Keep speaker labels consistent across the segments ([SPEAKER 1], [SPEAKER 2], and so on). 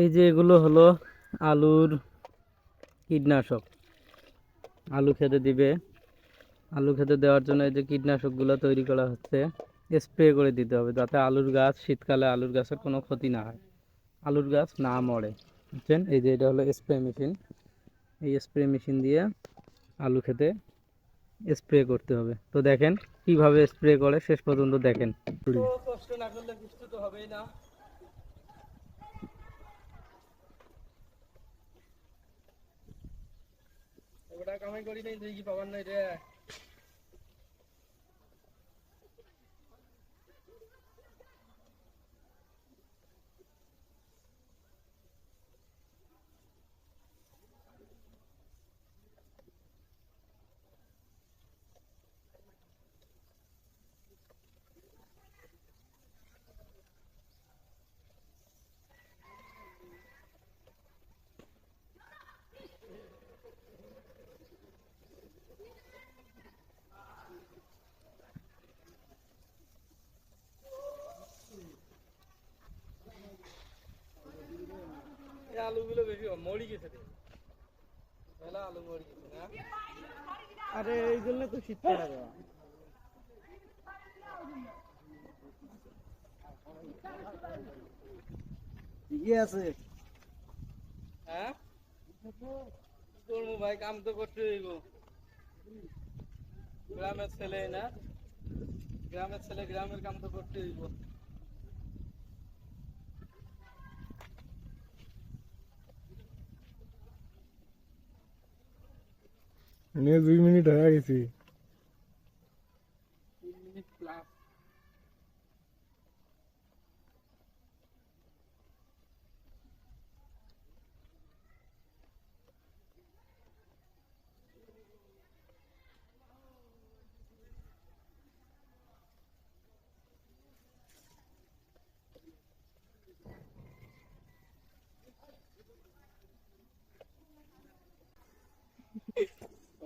[SPEAKER 1] এই যে এগুলো হলো আলুর কীটনাশক। আলু খেতে দিবে। আলু খেতে দেওয়ার জন্য এই যে কীটনাশকগুলো তৈরি করা হচ্ছে, স্প্রে করে দিতে হবে যাতে আলুর গাছ, শীতকালে আলুর গাছের কোনো ক্ষতি না হয়। আলুর গাছ না মরে, বুঝছেন? এই যে এটা হলো স্প্রে মেশিন। এই স্প্রে মেশিন দিয়ে আলু খেতে স্প্রে করতে হবে। তো দেখেন কীভাবে স্প্রে করে, শেষ পর্যন্ত দেখেন। কষ্ট না করলে তো হবেই না। ওটা কামাই করি নাই তুই কি পাবার নাই রে আলুগুলো বেশি মরি গেছে আলু মরি গেছে না?
[SPEAKER 2] আরে এই জন্য তো শীত পড়া দেওয়া ঠিকই আছে।
[SPEAKER 1] হ্যাঁ? করব ভাই কাম তো করতে হইব। গ্রামের ছেলে না? গ্রামের ছেলে গ্রামের কাম তো করতে হইব।
[SPEAKER 3] দুই মিনিট হয়ে গেছি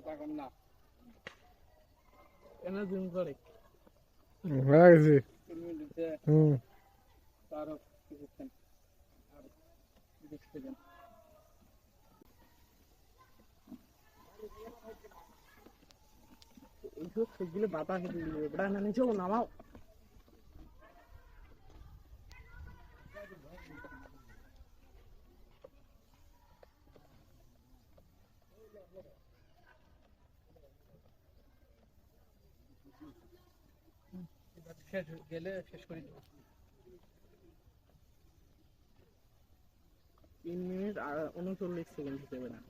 [SPEAKER 1] কথা কন না।
[SPEAKER 2] কেন জুম করে।
[SPEAKER 3] হয়ে গেছে। হুম।
[SPEAKER 1] তারও কিছুক্ষণ। আর দেখতে দেন
[SPEAKER 2] এইসব সেগুলো বাতাস দিল ওটা না নিচে নামাও।
[SPEAKER 1] শেষ গেলে শেষ করে দেবো।
[SPEAKER 2] তিন মিনিট আর উনচল্লিশ সেকেন্ড হিসেবে না।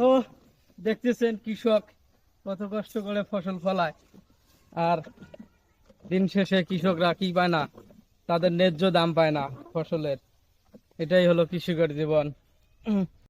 [SPEAKER 1] তো দেখতেছেন কৃষক কত কষ্ট করে ফসল ফলায়। আর দিন শেষে কৃষকরা কি পায় না তাদের ন্যায্য দাম পায় না ফসলের। এটাই হলো কৃষকের জীবন।